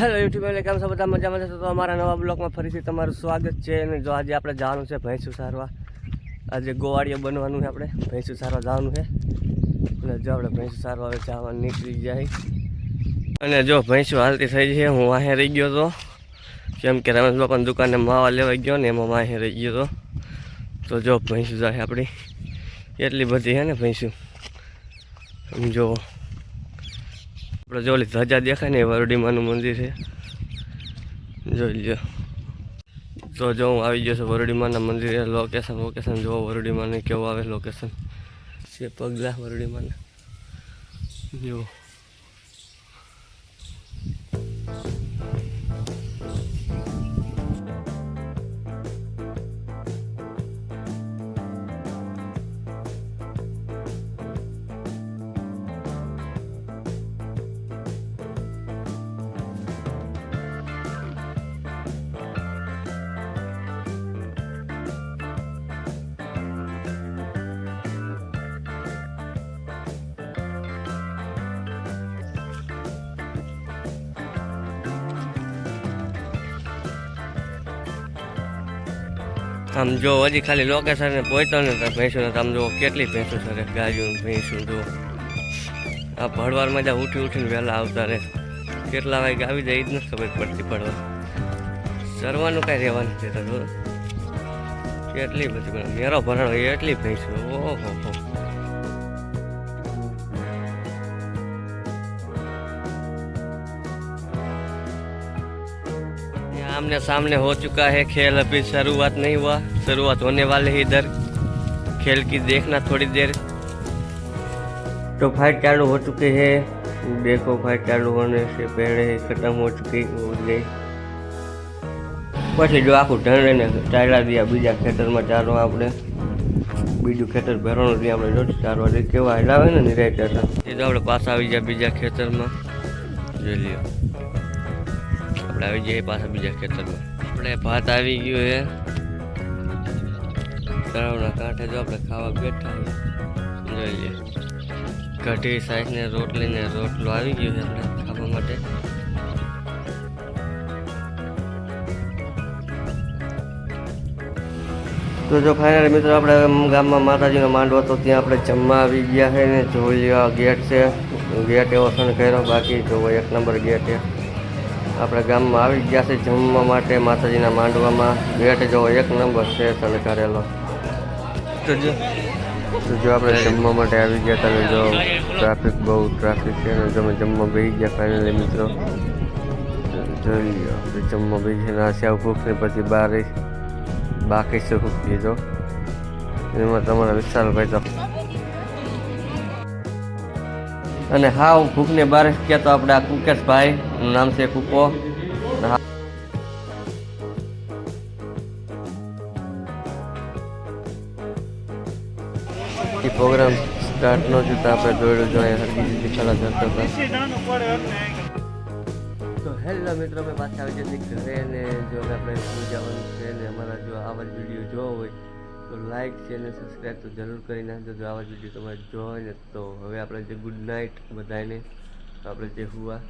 Hello YouTube એટલે કેમ છો? બધા મજામાં છો? તો અમારા નવા બ્લોગમાં ફરીથી તમારું સ્વાગત છે. અને જો આજે આપણે જવાનું છે ભેંસ ઉસારવા આજે ગોવાળીઓ બનવાનું છે આપણે. ભેંસ સારવા જવાનું છે. અને જો આપણે ભેંસ ઉસારવા જવા નીકળી જાય. અને જો ભેંસું હાલતી થઈ છે, હું વાહે રહી ગયો હતો કેમ કે રમેશ બાપાની દુકાને માવા લેવા ગયો ને એમાં વાહે રહી ગયો હતો તો જો ભેંસું જાય આપણી. એટલી બધી છે ને ભેંસું. જો. આપણે જો ધજા દેખાય ને એ વરડીમાનું મંદિર છે. જોઈ લ્યો. તો જો હું આવી ગયો છું વરડીમાના મંદિરે લોકેશન લોકેશન જો વરડીમાને કેવું આવે લોકેશન છે પગલા વરડીમાના. જો આમ જો હજી ખાલી લોકેશન પહોંચતો ને તો ભેંસું આમ જો કેટલી ભેંસું છે ગાયું ભેંસું જો. આ ભરવારમાં જ્યાં ઉઠી ઉઠીને વહેલા આવતા રહે કેટલા વાગે આવી જાય એ જ નથી ખબર પડતી પડવા સરવાનું કાંઈ રહેવાનું છે તો કેટલી બધી મેરો ભરણ હોય એટલી ભેંસું. ઓહો, હો. आमने सामने हो चुका है खेल अभी शुरुआत नहीं हुआ शुरुआत होने वाले ही इधर खेल की देखना थोड़ी देर तो फाइट चालू हो चुकी है देखो फाइट चालू होने से पहले ही खत्म हो चुकी हो गई પછી જો આખું ઢંડે ચાલ્યા ગયા બીજા ખેતરમાં ચારવા આપણે બીજું ખેતર ભરવાનું ત્યાં આપણે રોજ ચારવા જઈએ કેવા હલાવે ને નિરાય હતા એ તો આપણે પાછા આવી ગયા બીજા ખેતરમાં જોઈ લ્યો આપણે આવી જઈએ પાછા બીજા ખેતરમાં. આપણે ભાત આવી ગયું છે તળાવના કાંઠે જો આપણે ખાવા બેઠા જોઈ લઈએ કઢી સાઈઝને રોટલી આવી ગયો છે આપણે ખાવા માટે. તો જો ફાઇનલ મિત્રો આપણે ગામમાં માતાજીનો માંડવો તો ત્યાં આપણે જમવા આવી ગયા છે ને જોઈ ગેટ છે. ગેટ એવો સણ કર્યો, બાકી જો એક નંબર ગેટ છે. આપણા ગામમાં આવી ગયા છે જમવા માટે માતાજીના માંડવામાં. ભેટ જો એક નંબર છે શણગારેલો તો જો. જો આપણે જમવા માટે આવી ગયા તમે જો. ટ્રાફિક બહુ ટ્રાફિક છે અને તમે જમવા બેસી ગયા ફાઇનલી મિત્રો. જોઈ લો જમવા બેસી સેવ ભૂખ ને પછી બહાર બાકી છે ભૂખ લીધો એમાં તમારા વિશાલભાઈ તો અને હા હું ભૂખને બારે કહેતો આપણે આ કુકેશભાઈ, એનું નામ છે કુકો. પ્રોગ્રામ સ્ટાર્ટ ન થયું આપણે દોડ્યું જોઈએ હરકી દીધી કરતા તો હેલો મિત્રો મેં પાછા આવી જતી ઘરે ને જો આપણે જવાનું છે ને અમારા જો આવા જ વીડિયો જોવો હોય તો લાઈક છે ને સબસ્ક્રાઈબ તો જરૂર કરી નાખજો. જો આવા જ વીડિયો તમારે જોવો ને તો હવે આપણે જે ગુડ નાઇટ બધાને આપણે જે હુઆ